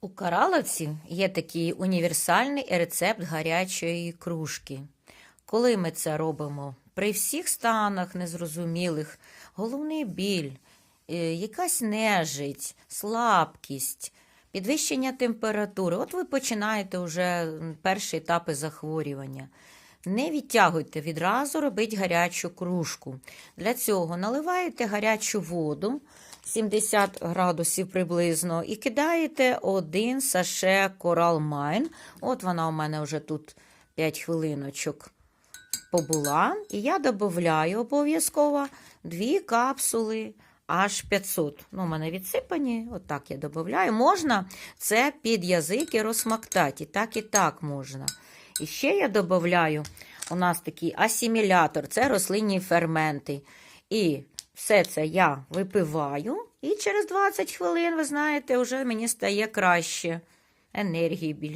У Караловці є такий універсальний рецепт гарячої кружки. Коли ми це робимо? При всіх станах незрозумілих, головний біль, е, якась нежить, слабкість, підвищення температури. От ви починаєте вже перші етапи захворювання. Не відтягуйте відразу робіть гарячу кружку. Для цього наливаєте гарячу воду 70 градусів приблизно і кидаєте один саше Coral Mine. От вона у мене вже тут 5 хвилиночок побула. І я додаю обов'язково дві капсули аж 500. Ну, у мене відсипані, отак я додаю. Можна це під язик і розсмактати. І так, і так можна. І ще я додаю, у нас такий асимілятор, це рослинні ферменти. І все це я випиваю, і через 20 хвилин, ви знаєте, вже мені стає краще, енергії більше.